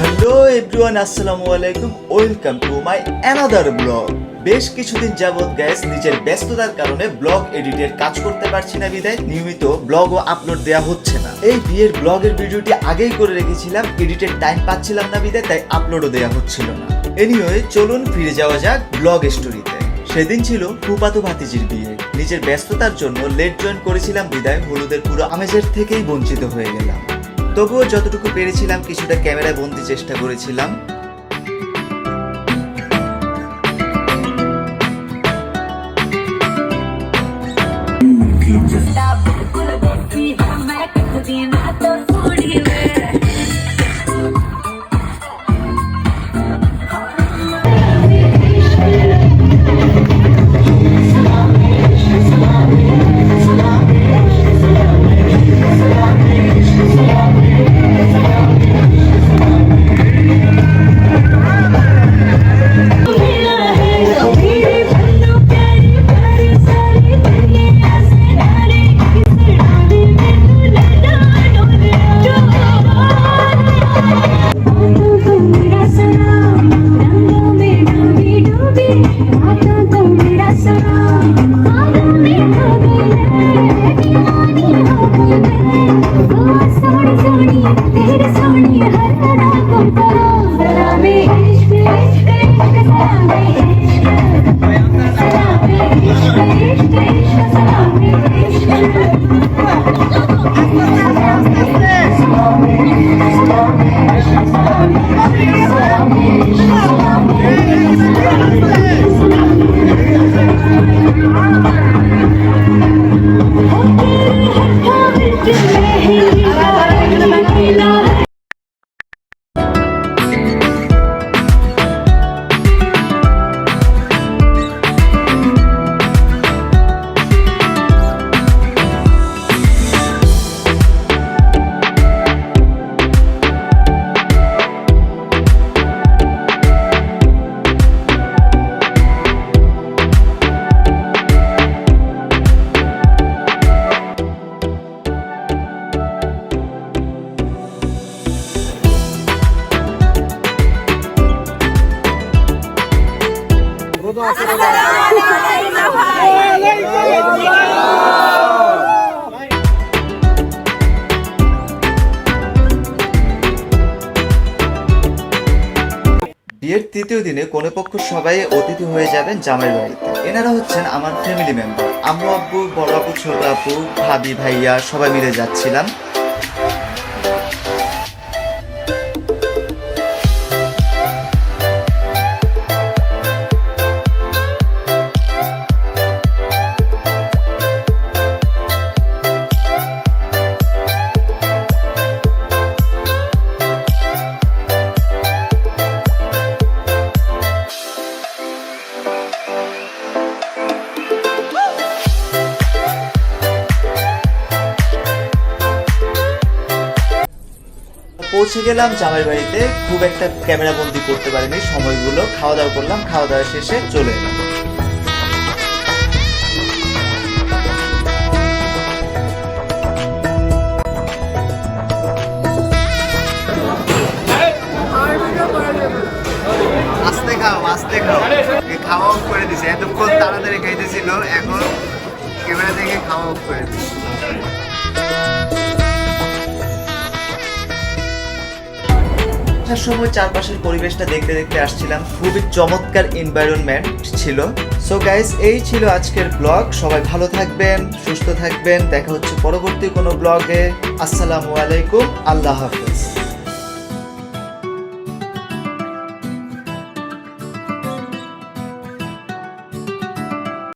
Hello everyone আসসালামু আলাইকুম welcome to my another blog বেশ কিছুদিন যাবত গ্যাস নিজের ব্যস্ততার কারণে ব্লগ এডিটের কাজ করতে পারছি না বিদায় নিয়মিত ব্লগ ও আপলোড দেওয়া হচ্ছে না। এই বিয়ের ব্লগের ভিডিওটি আগেই করে রেখেছিলাম, এডিটের টাইম পাচ্ছিলাম না বিদায় তাই আপলোডও দেওয়া হচ্ছিল না। এনিওয়ে চলুন ফিরে যাওয়া যাক ব্লগ স্টোরিতে সেদিন ছিল ফুপাতু ভাতিজির বিয়ে। নিজের ব্যস্ততার জন্য লেট জয়েন করেছিলাম বিদায় হলুদের পুরো আমেজের থেকেই বঞ্চিত হয়ে গেলাম। তবুও যতটুকু পেরেছিলাম, কিছুটা ক্যামেরায় বন্দি চেষ্টা করেছিলাম। 你。还 বিয়ের তৃতীয় দিনে কোনো পক্ষ সবাই অতিথি হয়ে যাবেন জামাই বাড়িতে। এনারা হচ্ছেন আমার ফ্যামিলি মেম্বার আম্মু আব্বু, বড় আপু ছোট আপু ভাবি, ভাইয়া সবাই মিলে যাচ্ছিলাম। পৌঁছে গেলাম জামাই বাড়িতে। খুব একটা ক্যামেরা বন্দি করতে পারিনি, সময়গুলো। খাওয়া দাওয়া করলাম, খাওয়া দাওয়া শেষে চলে এলাম। আস্তে খাও আস্তে খাও। খাওয়া অফ করে দিছে। এতক্ষণ তাড়াতাড়ি খাইতেছিল, এখন ক্যামেরা দেখে খাওয়া অফ করে দিছে। আসার সময় চারপাশের পরিবেশটা দেখতে দেখতে আসছিলাম। খুবই চমৎকার এনভায়রনমেন্ট ছিল। সো গাইস এই ছিল আজকের ব্লগ সবাই ভালো থাকবেন, সুস্থ থাকবেন। দেখা হচ্ছে পরবর্তী কোনো ব্লগে আসসালামু আলাইকুম। আল্লাহ হাফেজ।